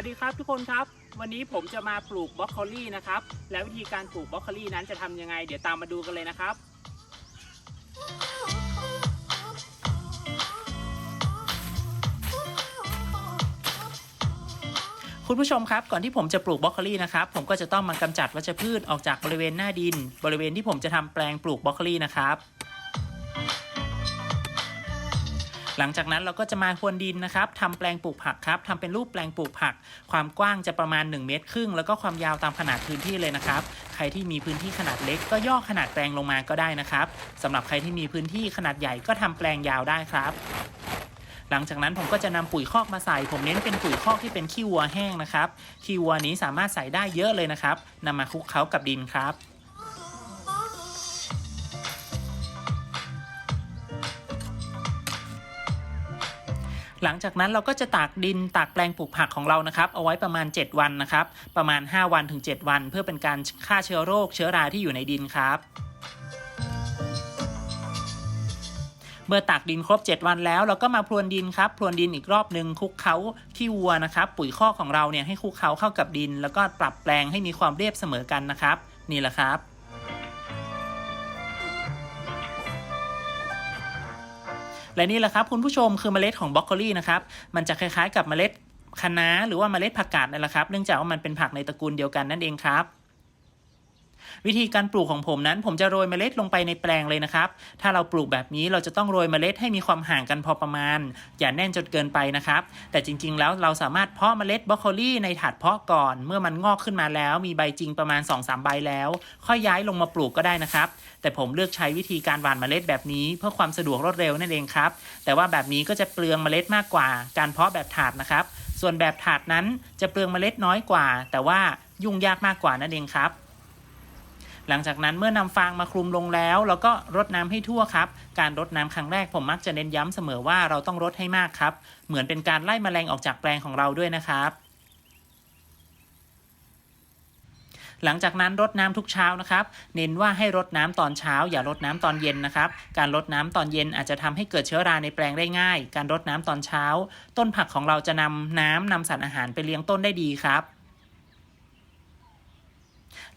วัสดีครับทุกคนครับ วันนี้ผมจะมาปลูกบรอกโคลี่นะครับ และวิธีการปลูกบรอกโคลี่นั้นจะทำยังไง เดี๋ยวตามมาดูกันเลยนะครับ คุณผู้ชมครับ ก่อนที่ผมจะปลูกบรอกโคลี่นะครับ ผมก็จะต้องมากำจัดวัชพืชออกจากบริเวณหน้าดิน บริเวณที่ผมจะทำแปลงปลูกบรอกโคลี่นะครับ หลังจากนั้นเราก็จะมาพรวนดินนะครับทำแปลงปลูกผักครับทำเป็นรูปแปลงปลูกผัก ความกว้างจะประมาณ 1 เมตรครึ่ง แล้วก็ความยาวตามขนาดพื้นที่เลยนะครับ ใครที่มีพื้นที่ขนาดเล็กก็ย่อขนาดแปลงลงมาก็ได้นะครับสำหรับใครที่มีพื้นที่ขนาดใหญ่ก็ทำแปลงยาวได้ครับหลังจากนั้นผมก็จะนำปุ๋ยคอกมาใส่ ผมเน้นเป็นปุ๋ยคอกที่เป็นขี้วัวแห้งนะครับ ขี้วัวนี้สามารถใส่ได้เยอะเลยนะครับนำมาคลุกเคล้ากับดินครับ หลังจากนั้นเราก็จะตากดินตากแปลงปลูกผักของเรานะครับเอาไว้ประมาณ 7 วันนะครับ ประมาณ 5 วันถึง 7 วัน เพื่อเป็นการฆ่าเชื้อโรคเชื้อราที่อยู่ในดินครับเมื่อตากดินครบ 7 วันแล้วเราก็มาพรวนดินครับพรวนดินอีกรอบหนึ่งคลุกเคล้าที่วัวนะครับ ปุ๋ยคอกของเราเนี่ยให้คลุกเคล้าเข้ากับดิน แล้วก็ปรับแปลงให้มีความเรียบเสมอกันนะครับ นี่แหละครับ และนี่แหละครับคุณผู้ชมคือเมล็ดของบรอกโคลีนะครับ มันจะคล้ายๆ กับเมล็ดคะน้าหรือว่าเมล็ดผักกาดนั่นแหละครับ เนื่องจากว่ามันเป็นผักในตระกูลเดียวกันนั่นเองครับ วิธีการปลูกของผมนั้น ผมจะโรยเมล็ดลงไปในแปลงเลยนะครับ ถ้าเราปลูกแบบนี้เราจะต้องโรยเมล็ดให้มีความห่างกันพอประมาณ อย่าแน่นจนเกินไปนะครับ แต่จริงๆ แล้วเราสามารถเพาะเมล็ดบรอกโคลีในถาดเพาะก่อน เมื่อมันงอกขึ้นมาแล้ว มีใบจริงประมาณ 2-3 ใบแล้ว ค่อยย้ายลงมาปลูกก็ได้นะครับ แต่ผมเลือกใช้วิธีการหว่านเมล็ดแบบนี้ เพื่อความสะดวกรวดเร็วนั่นเองครับ แต่ว่าแบบนี้ก็จะเปลืองเมล็ดมากกว่า การเพาะแบบถาดนะครับ ส่วนแบบถาดนั้นจะเปลืองเมล็ดน้อยกว่า แต่ว่ายุ่งยากมากกว่านั่นเองครับ หลังจากนั้นเมื่อนำฟางมาคลุมลงแล้วเราก็รดน้ำให้ทั่วครับ การรดน้ำครั้งแรกผมมักจะเน้นย้ำเสมอว่าเราต้องรดให้มากครับ เหมือนเป็นการไล่แมลงออกจากแปลงของเราด้วยนะครับหลังจากนั้นรดน้ำทุกเช้านะครับ เน้นว่าให้รดน้ำตอนเช้า อย่ารดน้ำตอนเย็นนะครับ การรดน้ำตอนเย็นอาจจะทำให้เกิดเชื้อราในแปลงได้ง่าย การรดน้ำตอนเช้า ต้นผักของเราจะนำน้ำนำสารอาหารไปเลี้ยงต้นได้ดีครับ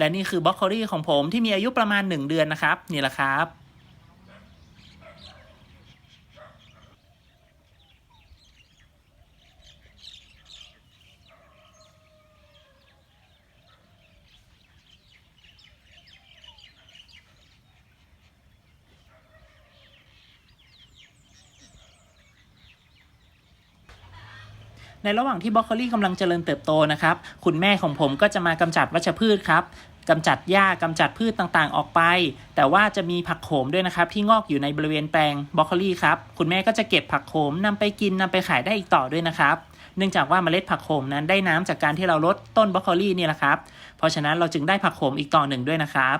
และนี่คือบล็อกโคลี่ของผมที่มีอายุประมาณ 1 เดือนนะครับ นี่แหละครับ ในระหว่างที่บรอกโคลีกำลังเจริญเติบโตนะครับ คุณแม่ของผมก็จะมากำจัดวัชพืชครับกำจัดหญ้ากำจัดพืชต่างๆ ออกไป แต่ว่าจะมีผักโขมด้วยนะครับ ที่งอกอยู่ในบริเวณแปลงบรอกโคลีครับ คุณแม่ก็จะเก็บผักโขมนำไปกินนำไปขายได้อีกต่อด้วยนะครับเนื่องจากว่าเมล็ดผักโขมนั้นได้น้ำจากการที่เราลดต้นบรอกโคลีนี่แหละครับ เพราะฉะนั้นเราจึงได้ผักโขมอีกต่อหนึ่งด้วยนะครับ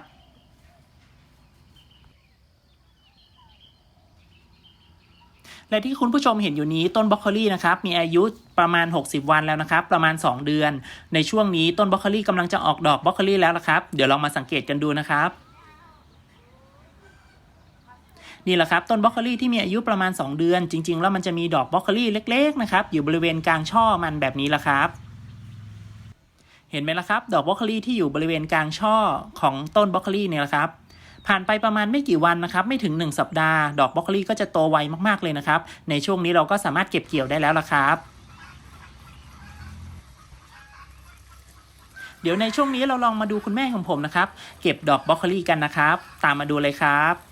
และที่คุณผู้ชมเห็นอยู่นี้ต้นบรอกโคลีนะครับมีอายุประมาณ 60 วันแล้วนะครับ ประมาณ 2 เดือน ในช่วงนี้ต้นบรอกโคลีกำลังจะออกดอกบรอกโคลีแล้วนะครับ เดี๋ยวลองมาสังเกตกันดูนะครับนี่แหละครับต้นบรอกโคลีที่มีอายุประมาณ 2 เดือน จริง ๆ แล้วมันจะมีดอกบรอกโคลีเล็กๆนะครับอยู่บริเวณกลางช่อมันแบบนี้แหละครับ เห็นไหมล่ะครับ ดอกบรอกโคลีที่อยู่บริเวณกลางช่อของต้นบรอกโคลีเนี่ยละครับ ผ่านไปประมาณไม่กี่วันนะครับไม่ถึง 1 สัปดาห์ ดอกบรอกโคลีก็จะโตไวมากๆเลยนะครับ ในช่วงนี้เราก็สามารถเก็บเกี่ยวได้แล้วล่ะครับเดี๋ยวในช่วงนี้เราลองมาดูคุณแม่ของผมนะครับ เก็บดอกบรอกโคลีกันนะครับ ตามมาดูเลยครับ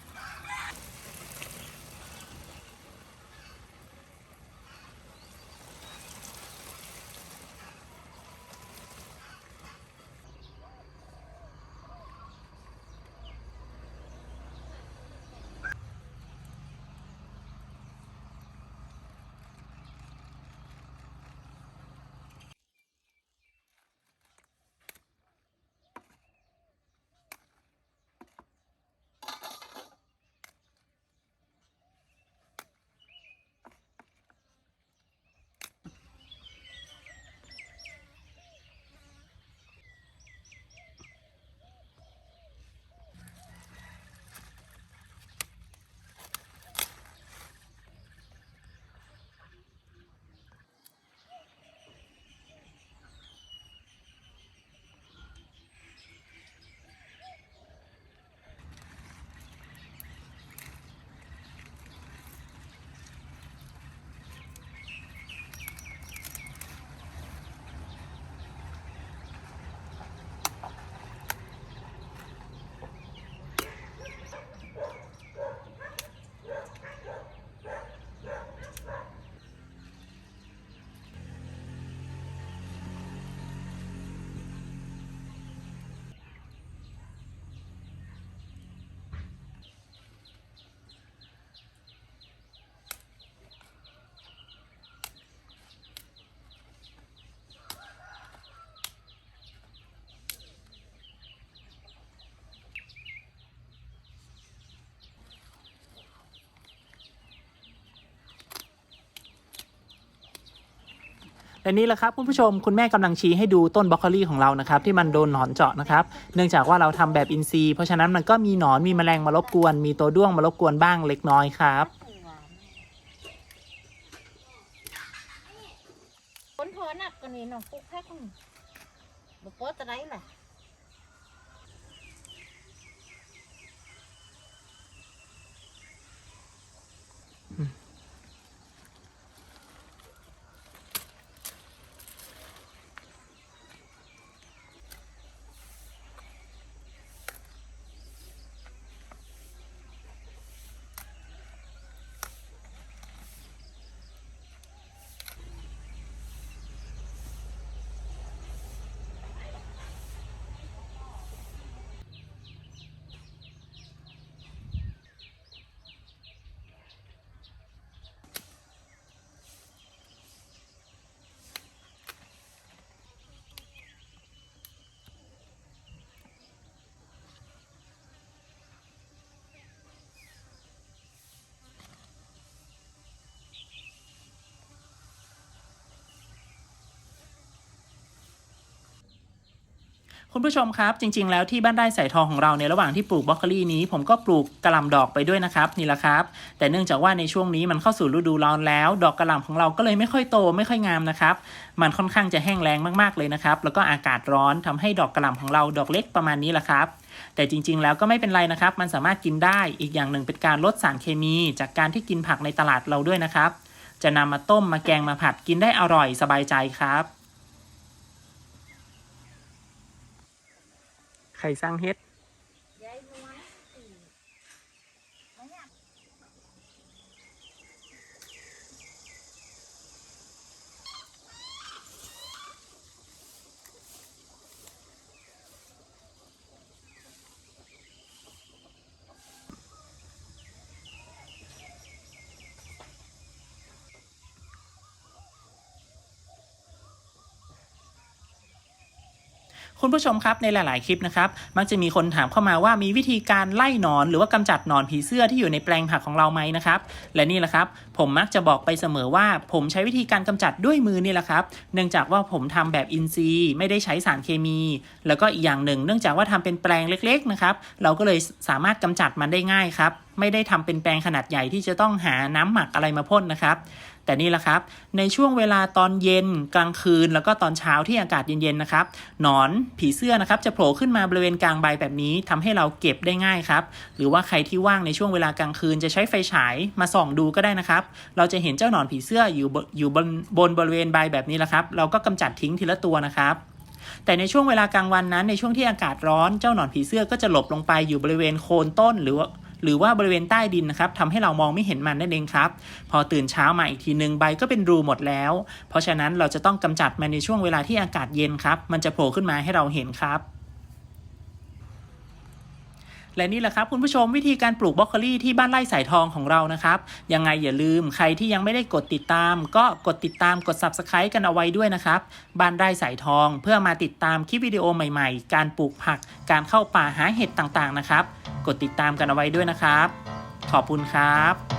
และนี่แหละครับคุณผู้ชมคุณแม่กำลังชี้ให้ดูต้นบรอกโคลีของเรานะครับที่มันโดนหนอนเจาะนะครับเนื่องจากว่าเราทำแบบอินทรีย์เพราะฉะนั้นมันก็มีหนอนมีแมลงมารบกวน มีตัวด้วงมารบกวนบ้างเล็กน้อยครับคนพอนักกันนี่น้องปุ๊กแพ็กโป๊ะจะได้ล่ะ คุณผู้ชมครับ จริง ๆ แล้วที่บ้านไร่สายทองของเราในระหว่างที่ปลูกบรอกโคลีนี้ ผมก็ปลูกกระหล่ำดอกไปด้วยนะครับนี่แหละครับ แต่เนื่องจากว่าในช่วงนี้มันเข้าสู่ฤดูร้อนแล้ว ดอกกระหล่ำของเราก็เลยไม่ค่อยโตไม่ค่อยงามนะครับ มันค่อนข้างจะแห้งแล้งมากๆเลยนะครับ แล้วก็อากาศร้อนทำให้ดอกกระหล่ำของเราดอกเล็กประมาณนี้แหละครับแต่จริง ๆ แล้วก็ไม่เป็นไรนะครับ มันสามารถกินได้อีกอย่างหนึ่งเป็นการลดสารเคมี จากการที่กินผักในตลาดเราด้วยนะครับ จะนำมาต้มมาแกงมาผัดกินได้อร่อยสบายใจครับ ไข่สร้างเฮ็ด ยายนวลอืมไม่อยาก คุณผู้ชมครับในหลาย ๆ คลิปนะครับมักจะมีคนถามเข้ามาว่ามีวิธีการไล่หนอน หรือว่ากำจัดหนอนผีเสื้อที่อยู่ในแปลงผักของเราไหมนะครับและนี่แหละครับ ผมมักจะบอกไปเสมอว่า ผมใช้วิธีการกำจัดด้วยมือนี่แหละครับ เนื่องจากว่าผมทำแบบอินทรีย์ ไม่ได้ใช้สารเคมี แล้วก็อีกอย่างหนึ่ง เนื่องจากว่าทำเป็นแปลงเล็ก ๆ นะครับ เราก็เลยสามารถกำจัดมันได้ง่ายครับไม่ได้ทำเป็นแปลงขนาดใหญ่ที่จะต้องหาน้ำหมักอะไรมาพ่นนะครับ แต่นี่แหละครับ ในช่วงเวลาตอนเย็นกลางคืน แล้วก็ตอนเช้าที่อากาศเย็นๆนะครับหนอนผีเสื้อนะครับจะโผล่ขึ้นมาบริเวณกลางใบแบบนี้ทำให้เราเก็บได้ง่ายครับหรือว่าใครที่ว่างในช่วงเวลากลางคืนจะใช้ไฟฉายมาส่องดูก็ได้นะครับ เราจะเห็นเจ้าหนอนผีเสื้ออยู่บอยู่บนบนบริเวณใบแบบนี้แหละครับ เราก็กำจัดทิ้งทีละตัวนะครับแต่ในช่วงเวลากลางวันนั้นในช่วงที่อากาศร้อนเจ้าหนอนผีเสื้อก็จะหลบลงไปอยู่บริเวณโคนต้นหรือว่า หรือว่าบริเวณใต้ดินนะครับทำให้เรามองไม่เห็นมันนั่นเองครับ พอตื่นเช้ามาอีกทีหนึ่งใบก็เป็นรูหมดแล้ว เพราะฉะนั้นเราจะต้องกำจัดมันในช่วงเวลาที่อากาศเย็นครับ มันจะโผล่ขึ้นมาให้เราเห็นครับ และนี่แหละครับคุณผู้ชมวิธีการปลูกบรอกโคลีที่บ้านไร่สายทองของเรานะครับ ยังไงอย่าลืมใครที่ยังไม่ได้กดติดตาม ก็กดติดตามกด subscribe กันเอาไว้ด้วยนะครับ บ้านไร่สายทอง เพื่อมาติดตามคลิปวิดีโอใหม่ๆ การปลูกผัก การเข้าป่าหาเห็ดต่างๆนะครับ กดติดตามกันเอาไว้ด้วยนะครับ ขอบคุณครับ